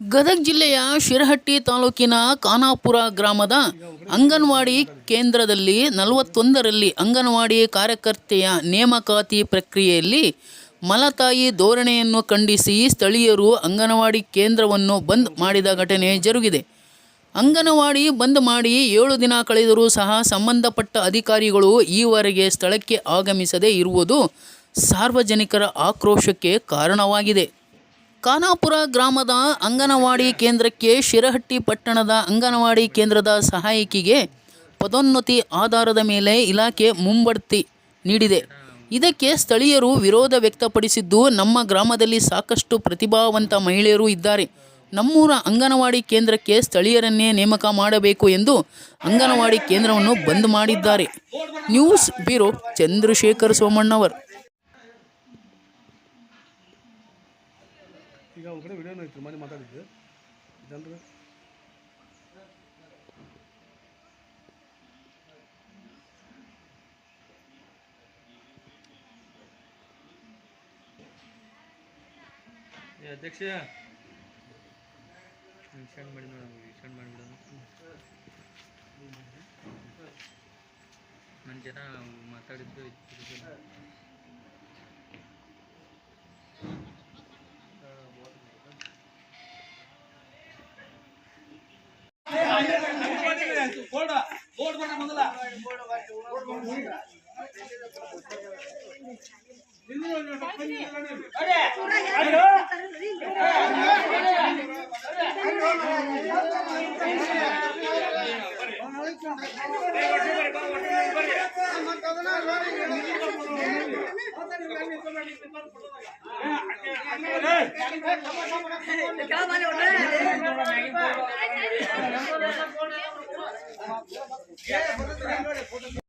ಗದಗ ಜಿಲ್ಲೆಯ ಶಿರಹಟ್ಟಿ ತಾಲೂಕಿನ ಖಾನಾಪುರ ಗ್ರಾಮದ ಅಂಗನವಾಡಿ ಕೇಂದ್ರದಲ್ಲಿ ನಲವತ್ತೊಂದರಲ್ಲಿ ಅಂಗನವಾಡಿ ಕಾರ್ಯಕರ್ತೆಯ ನೇಮಕಾತಿ ಪ್ರಕ್ರಿಯೆಯಲ್ಲಿ ಮಲತಾಯಿ ಧೋರಣೆಯನ್ನು ಖಂಡಿಸಿ ಸ್ಥಳೀಯರು ಅಂಗನವಾಡಿ ಕೇಂದ್ರವನ್ನು ಬಂದ್ ಮಾಡಿದ ಘಟನೆ ಜರುಗಿದೆ. ಅಂಗನವಾಡಿ ಬಂದ್ ಮಾಡಿ ಏಳು ದಿನ ಕಳೆದರೂ ಸಹ ಸಂಬಂಧಪಟ್ಟ ಅಧಿಕಾರಿಗಳು ಈವರೆಗೆ ಸ್ಥಳಕ್ಕೆ ಆಗಮಿಸದೇ ಇರುವುದು ಸಾರ್ವಜನಿಕರ ಆಕ್ರೋಶಕ್ಕೆ ಕಾರಣವಾಗಿದೆ. ಖಾನಾಪುರ ಗ್ರಾಮದ ಅಂಗನವಾಡಿ ಕೇಂದ್ರಕ್ಕೆ ಶಿರಹಟ್ಟಿ ಪಟ್ಟಣದ ಅಂಗನವಾಡಿ ಕೇಂದ್ರದ ಸಹಾಯಕಿಗೆ ಪದೋನ್ನತಿ ಆಧಾರದ ಮೇಲೆ ಇಲಾಖೆ ಮುಂಬಡ್ತಿ ನೀಡಿದೆ. ಇದಕ್ಕೆ ಸ್ಥಳೀಯರು ವಿರೋಧ ವ್ಯಕ್ತಪಡಿಸಿದ್ದು, ನಮ್ಮ ಗ್ರಾಮದಲ್ಲಿ ಸಾಕಷ್ಟು ಪ್ರತಿಭಾವಂತ ಮಹಿಳೆಯರು ಇದ್ದಾರೆ. ನಮ್ಮೂರ ಅಂಗನವಾಡಿ ಕೇಂದ್ರಕ್ಕೆ ಸ್ಥಳೀಯರನ್ನೇ ನೇಮಕ ಮಾಡಬೇಕು ಎಂದು ಅಂಗನವಾಡಿ ಕೇಂದ್ರವನ್ನು ಬಂದ್ ಮಾಡಿದ್ದಾರೆ. News bureau Chandrashekhar Somannavar. ಈಗ ಒಂದು ಕಡೆ ವಿಡಿಯೋನು ಐತ್ರಿ ಮನೆ ಮಾತಾಡಿದ್ದು. ಜನರು. ಅಧ್ಯಕ್ಷ. ಸಣ್ಣ ಮಾಡಿ ನೋಡೋಣ ಸಣ್ಣ ಮಾಡಿಬಿಡೋದು ನನ್ನ ಜನ ಮಾತಾಡಿದ್ದು ಬೋರ್ಡ್ ಬೋರ್ಡ್ ಬರ ಮೊದಲ क्या माने उठा ¡Gracias!